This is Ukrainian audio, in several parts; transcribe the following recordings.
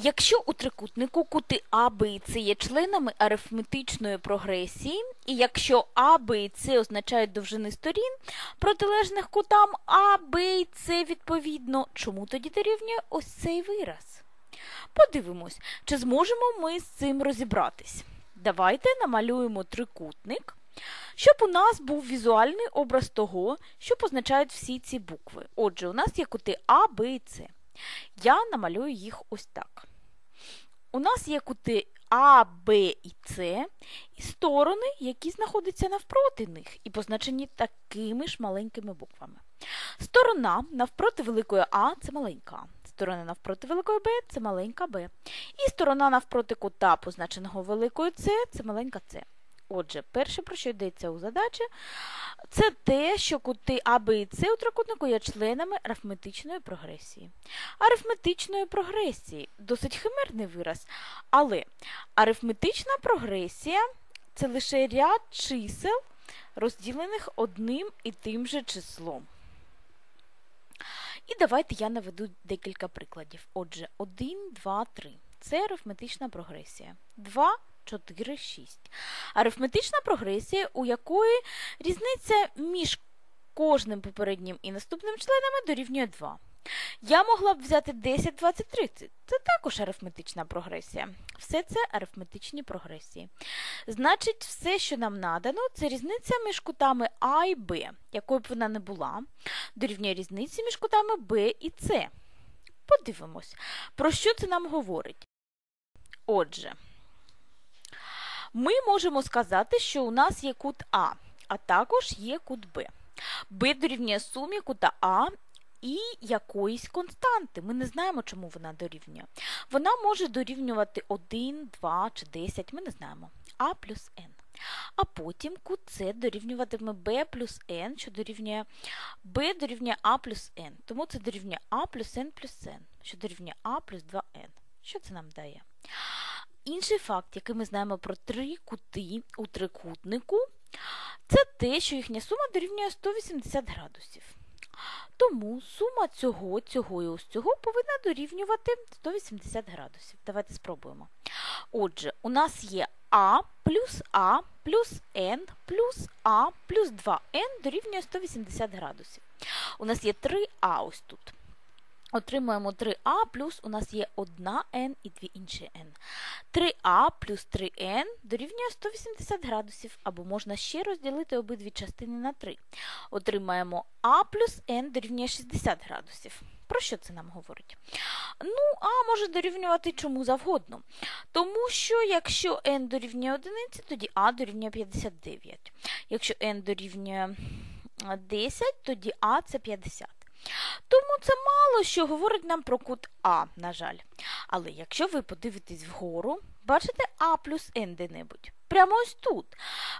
Якщо у трикутнику кути А, Б і С є членами арифметичної прогресії, і якщо А, Б і С означають довжини сторін, протилежних кутам А, Б і С відповідно, чому тоді дорівнює ось цей вираз? Подивимось, чи зможемо ми з цим розібратись. Давайте намалюємо трикутник, щоб у нас був візуальний образ того, що позначають всі ці букви. Отже, у нас є кути А, Б і С. Я намалюю їх ось так. У нас є кути А, Б і С, і сторони, які знаходяться навпроти них, і позначені такими ж маленькими буквами. Сторона навпроти великої А це маленька А. Сторона навпроти великої Б це маленька Б. І сторона навпроти кута, позначеного великою С, це маленька С. Отже, перше, про що йдеться у задачі, це те, що кути А, Б і С у трикутнику є членами арифметичної прогресії. Арифметичної прогресії досить химерний вираз, але арифметична прогресія це лише ряд чисел, розділених одним і тим же числом. І давайте я наведу декілька прикладів. Отже, 1, 2, 3. Це арифметична прогресія. 2, 4, 6. Арифметична прогресія, у якої різниця між кожним попереднім і наступним членами дорівнює 2. Я могла б взяти 10, 20, 30. Це також арифметична прогресія. Все це арифметичні прогресії. Значить, все, що нам надано, це різниця між кутами А і Б, якою б вона не була, дорівнює різниці між кутами Б і С. Подивимось, про що це нам говорить. Отже, ми можемо сказати, що у нас є кут А, а також є кут Б. Б дорівнює сумі кута А і якоїсь константи. Ми не знаємо, чому вона дорівнює. Вона може дорівнювати 1, 2 чи 10, ми не знаємо. А плюс N. А потім кут С дорівнюватиме b плюс n, що дорівнює b дорівнює А плюс n. Тому це дорівнює А плюс n плюс n, що дорівнює А плюс 2n. Що це нам дає? Інший факт, який ми знаємо про три кути у трикутнику, це те, що їхня сума дорівнює 180 градусів. Тому сума цього, цього і ось цього повинна дорівнювати 180 градусів. Давайте спробуємо. Отже, у нас є А плюс А плюс N плюс А плюс 2N дорівнює 180 градусів. У нас є 3А ось тут. Отримуємо 3А плюс у нас є 1N і дві інші N. 3А плюс 3N дорівнює 180 градусів, або можна ще розділити обидві частини на 3. Отримаємо А плюс N дорівнює 60 градусів. Про що це нам говорить? Ну, А може дорівнювати чому завгодно. Тому що якщо n дорівнює 1, тоді А дорівнює 59. Якщо n дорівнює 10, тоді А це 50. Тому це мало що говорить нам про кут А, на жаль. Але якщо ви подивитесь вгору, бачите А плюс N де-небудь? Прямо ось тут.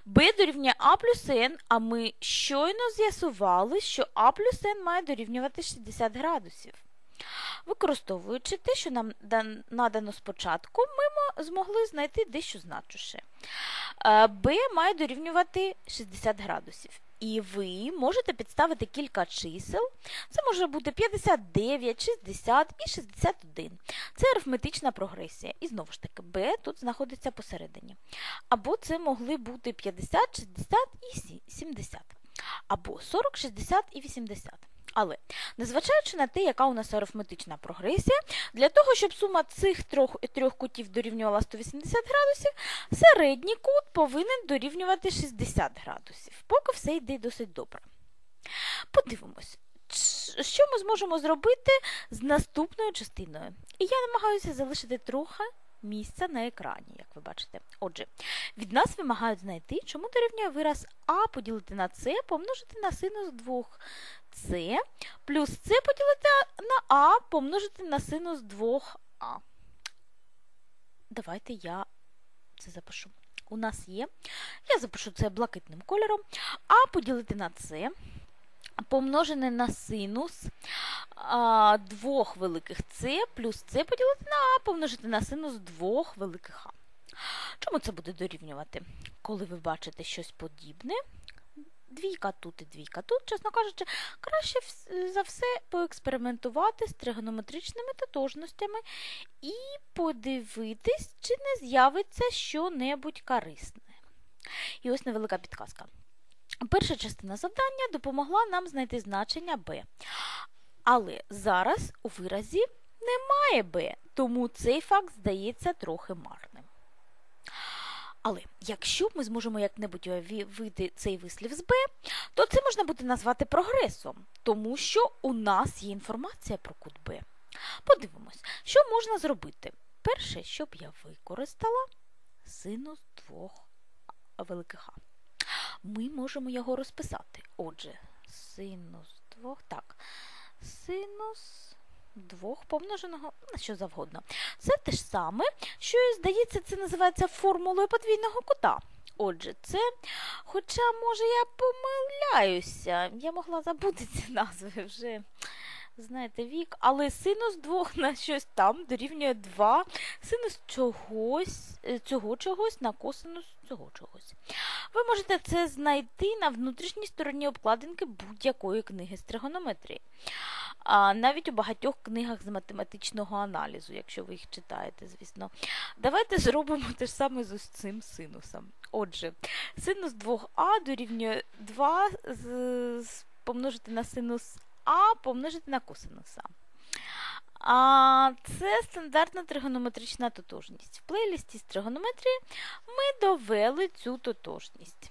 Б дорівнює А плюс N, а ми щойно з'ясували, що А плюс N має дорівнювати 60 градусів. Використовуючи те, що нам надано спочатку, ми змогли знайти дещо значуще. Б має дорівнювати 60 градусів. І ви можете підставити кілька чисел. Це може бути 59, 60 і 61. Це арифметична прогресія. І знову ж таки, b тут знаходиться посередині. Або це могли бути 50, 60 і 70. Або 40, 60 і 80. Але, незважаючи на те, яка у нас арифметична прогресія, для того, щоб сума цих трьох трьох кутів дорівнювала 180 градусів, середній кут повинен дорівнювати 60 градусів. Поки все йде досить добре. Подивимось, що ми зможемо зробити з наступною частиною. І я намагаюся залишити трохи місця на екрані, як ви бачите. Отже, від нас вимагають знайти, чому дорівнює вираз А поділити на С, помножити на синус 2 С, плюс С поділити на А, помножити на синус 2А. Давайте я це запишу. У нас є, я запишу це блакитним кольором, А поділити на С, помножене на синус а, двох великих С плюс С поділити на А, помножити на синус двох великих А. Чому це буде дорівнювати? Коли ви бачите щось подібне, двійка тут і двійка тут, чесно кажучи, краще за все поекспериментувати з тригонометричними тотожностями і подивитись, чи не з'явиться що-небудь корисне. І ось невелика підказка. Перша частина завдання допомогла нам знайти значення b. Але зараз у виразі немає b, тому цей факт здається трохи марним. Але якщо ми зможемо як-небудь вийти цей вислів з Б, то це можна буде назвати прогресом, тому що у нас є інформація про кут Б. Подивимось, що можна зробити. Перше, щоб я використала синус двох великих А. Ми можемо його розписати. Отже, синус двох, так, синус двох помноженого на що завгодно. Це те ж саме, що, здається, це називається формулою подвійного кута. Отже, це, хоча, може, я помиляюся, я могла забути ці назви вже знаєте, вік, але синус двох на щось там дорівнює 2, синус чогось, е, цього чогось на косинус цього чогось. Ви можете це знайти на внутрішній стороні обкладинки будь-якої книги з тригонометрії. А навіть у багатьох книгах з математичного аналізу, якщо ви їх читаєте, звісно. Давайте зробимо те ж саме з цим синусом. Отже, синус 2а дорівнює 2 помножити на синус а помножити на косинуса. А Це стандартна тригонометрична тотожність. В плейлісті з тригонометрії ми довели цю тотожність.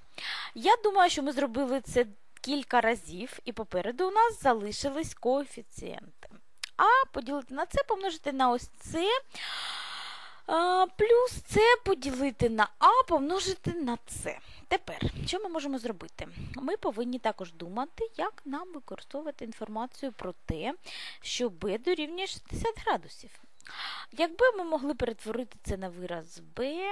Я думаю, що ми зробили це кілька разів, і попереду у нас залишились коефіцієнти. А поділити на це, помножити на ось це. Плюс це поділити на А, помножити на С. Тепер, що ми можемо зробити? Ми повинні також думати, як нам використовувати інформацію про те, що b дорівнює 60 градусів. Якби ми могли перетворити це на вираз b,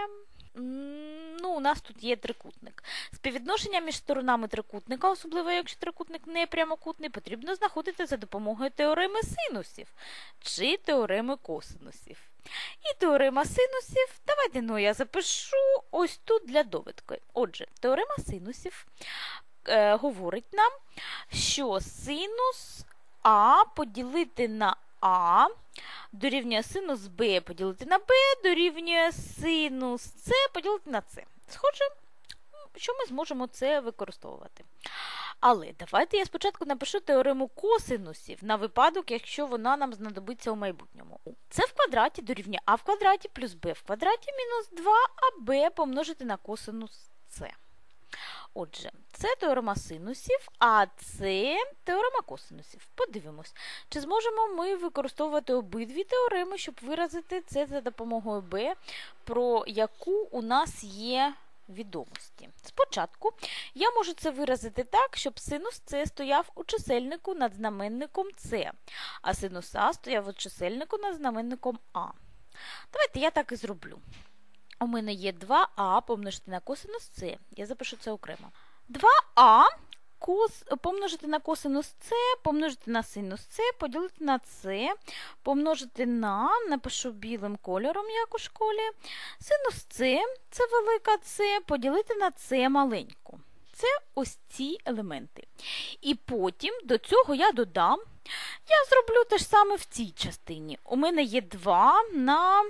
ну, у нас тут є трикутник. Співвідношення між сторонами трикутника, особливо якщо трикутник не прямокутний, потрібно знаходити за допомогою теореми синусів чи теореми косинусів. Теорема синусів. Давайте ну, я запишу ось тут для довідки. Отже, теорема синусів е, говорить нам, що синус А поділити на А дорівнює синус Б поділити на Б, дорівнює синус С поділити на С. Схоже, що ми зможемо це використовувати. Але давайте я спочатку напишу теорему косинусів на випадок, якщо вона нам знадобиться у майбутньому. Це в квадраті дорівнює а в квадраті плюс b в квадраті мінус 2аб помножити на косинус С. Отже, це теорема синусів, а це теорема косинусів. Подивимось, чи зможемо ми використовувати обидві теореми, щоб виразити це за допомогою b, про яку у нас є відомості. Спочатку я можу це виразити так, щоб синус С стояв у чисельнику над знаменником С, а синус А стояв у чисельнику над знаменником А. Давайте я так і зроблю. У мене є 2а помножити на косинус С. Я запишу це окремо. 2а кос, помножити на косинус С, помножити на синус С, поділити на С, помножити на, напишу білим кольором, як у школі. Синус С, це велика С, поділити на С маленьку. Це ось ці елементи. І потім до цього я додам, я зроблю те ж саме в цій частині. У мене є 2 на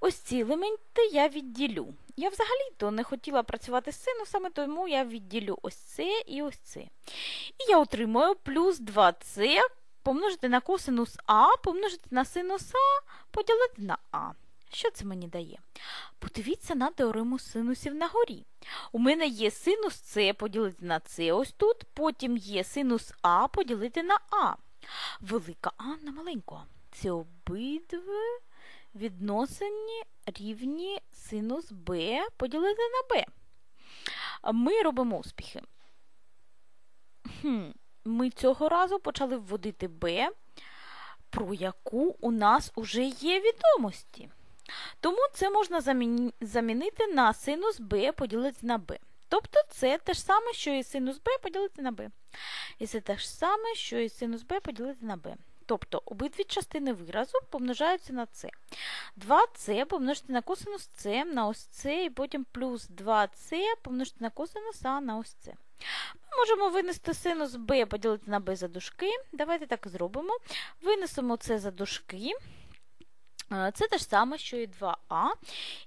ось ці елементи я відділю. Я взагалі-то не хотіла працювати з синусами, тому я відділю ось це і ось це. І я отримую плюс 2С помножити на косинус А, помножити на синус А, поділити на А. Що це мені дає? Подивіться на теорему синусів на горі. У мене є синус С поділити на С ось тут, потім є синус А поділити на А. Велика А на маленьку Це обидві відносині рівні синус b поділити на b. Ми робимо успіхи. Ми цього разу почали вводити b, про яку у нас уже є відомості. Тому це можна замінити на синус b поділити на b. Тобто це те ж саме, що і синус b поділити на b. І це те ж саме, що і синус b поділити на b. Тобто обидві частини виразу помножаються на це. 2С помножити на косинус С на ось це, і потім плюс 2С помножити на косинус А на ось це. можемо винести синус b поділити на b за дужки. Давайте так зробимо. Винесемо це за дужки. Е, це те ж саме, що і 2а.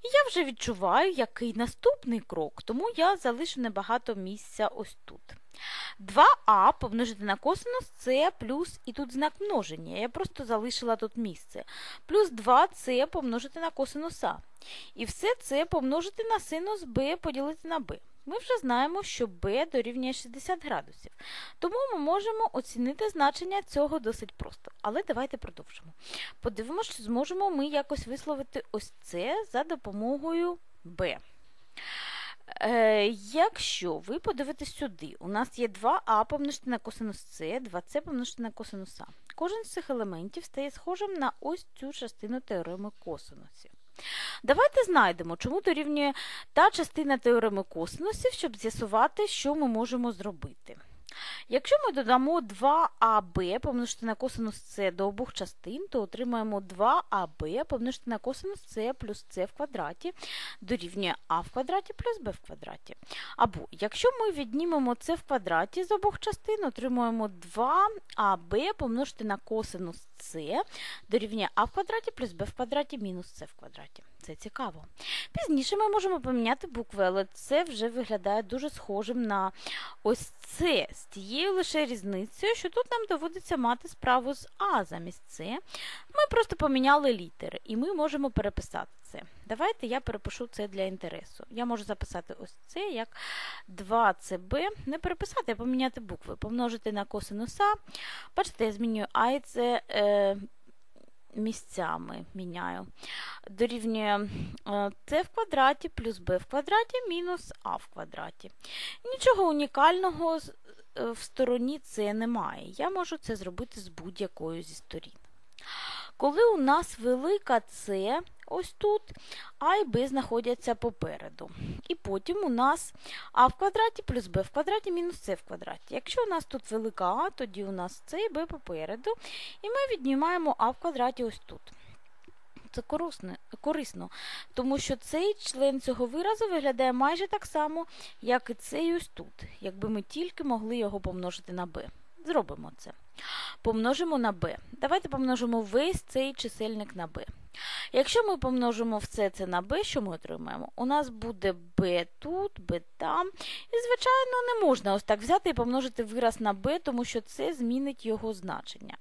І я вже відчуваю, який наступний крок, тому я залишу небагато місця ось тут. 2а помножити на косинус це плюс і тут знак множення. Я просто залишила тут місце. Плюс 2це помножити на косинус А. І все це помножити на синус b поділити на b. Ми вже знаємо, що b дорівнює 60 градусів. Тому ми можемо оцінити значення цього досить просто. Але давайте продовжимо. Подивимося, чи зможемо ми якось висловити ось це за допомогою b. Е, Якщо ви подивитесь сюди, у нас є 2а помножити на косинус С, 2С помножити на косинус А. Кожен з цих елементів стає схожим на ось цю частину теореми косинусів. Давайте знайдемо, чому дорівнює та частина теореми косинусів, щоб з'ясувати, що ми можемо зробити. Якщо ми додамо 2аб помножити на косинус С до обох частин, то отримаємо 2аб помножити на косинус С плюс С в квадраті дорівнює а в квадраті плюс b в квадраті. Або якщо ми віднімемо С в квадраті з обох частин, отримуємо 2аб помножити на косинус С дорівнює а в квадраті плюс b в квадраті мінус С в квадраті. Це цікаво. Пізніше ми можемо поміняти букви, але це вже виглядає дуже схожим на ось це, з тією лише різницею, що тут нам доводиться мати справу з А замість С. Ми просто поміняли літери, і ми можемо переписати це. Давайте я перепишу це для інтересу. Я можу записати ось це як 2CB. Не переписати, а поміняти букви. Помножити на косинуса. Бачите, я змінюю А і це. Е, місцями міняю. Дорівнює С в квадраті плюс b в квадраті мінус а в квадраті. Нічого унікального е, в стороні це немає. Я можу це зробити з будь-якою зі сторін. Коли у нас велика С ось тут, А і Б знаходяться попереду. І потім у нас А в квадраті плюс Б в квадраті мінус С в квадраті. Якщо у нас тут велика А, тоді у нас С і Б попереду. І ми віднімаємо А в квадраті ось тут. Це корисно, корисно, тому що цей член цього виразу виглядає майже так само, як і цей ось тут, якби ми тільки могли його помножити на b. Зробимо це. Помножимо на b. Давайте помножимо весь цей чисельник на b. Якщо ми помножимо все це на b, що ми отримаємо? У нас буде b тут, b там. І, звичайно, не можна ось так взяти і помножити вираз на b, тому що це змінить його значення.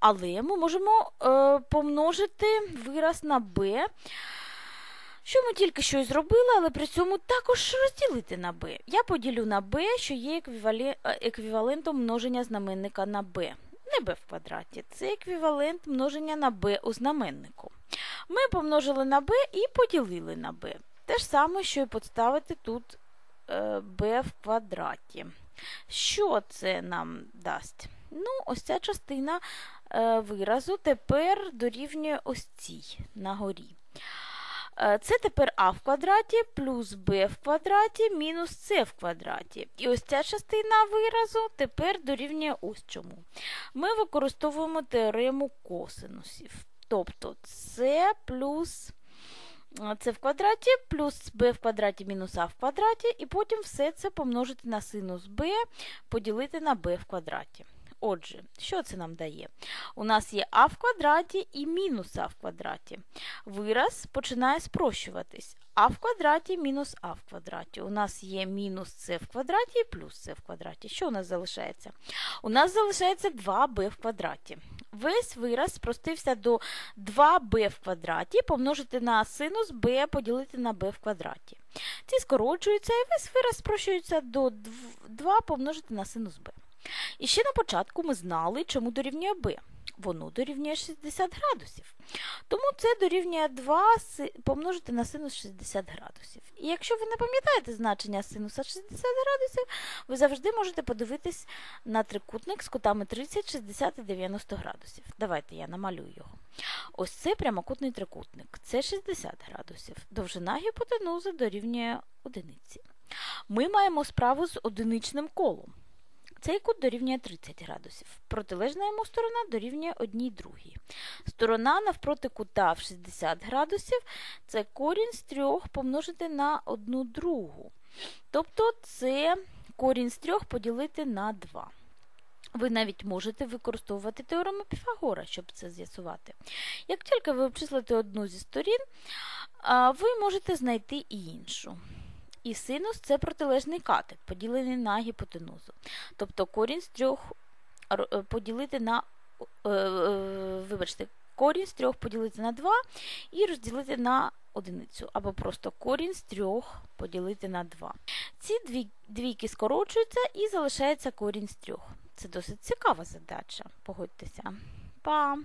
Але ми можемо е, помножити вираз на b. Що ми тільки що й зробили, але при цьому також розділити на b. Я поділю на b, що є е, еквівалентом множення знаменника на b. Не b в квадраті. Це еквівалент множення на b у знаменнику. Ми помножили на b і поділили на b. Те ж саме, що і поставити тут b е, в квадраті. Що це нам дасть? Ну, ось ця частина е, виразу тепер дорівнює ось цій на горі. Е, це тепер а в квадраті плюс b в квадраті мінус с в квадраті. І ось ця частина виразу тепер дорівнює ось чому. Ми використовуємо теорему косинусів. Тобто це плюс це в квадраті плюс b в квадраті мінус а в квадраті, і потім все це помножити на синус b, поділити на b в квадраті. Отже, що це нам дає? У нас є а в квадраті і мінус а в квадраті. Вираз починає спрощуватись. А в квадраті мінус а в квадраті. У нас є мінус С в квадраті і плюс С в квадраті. Що у нас залишається? У нас залишається 2b в квадраті. Весь вираз спростився до 2b в квадраті помножити на синус b поділити на b в квадраті. Ці скорочуються і весь вираз спрощується до 2 помножити на синус b. І ще на початку ми знали, чому дорівнює b. Воно дорівнює 60 градусів. Тому це дорівнює 2 помножити на синус 60 градусів. І якщо ви не пам'ятаєте значення синуса 60 градусів, ви завжди можете подивитись на трикутник з кутами 30, 60 і 90 градусів. Давайте я намалюю його. Ось це прямокутний трикутник. Це 60 градусів. Довжина гіпотенузи дорівнює одиниці. Ми маємо справу з одиничним колом. Цей кут дорівнює 30 градусів. Протилежна йому сторона дорівнює 1 другій. Сторона навпроти кута в 60 градусів це корінь з 3 помножити на 1 другу. Тобто це корінь з 3 поділити на 2. Ви навіть можете використовувати теорему Піфагора, щоб це з'ясувати. Як тільки ви обчислите одну зі сторін, ви можете знайти і іншу. І синус це протилежний катет, поділений на гіпотенузу. Тобто корінь з 3 е, поділити на е, е, вибачте, корінь з 3 поділити на 2 і розділити на одиницю, або просто корінь з 3 поділити на 2. Ці дві, двійки скорочуються і залишається корінь з 3. Це досить цікава задача, погодьтеся. Па!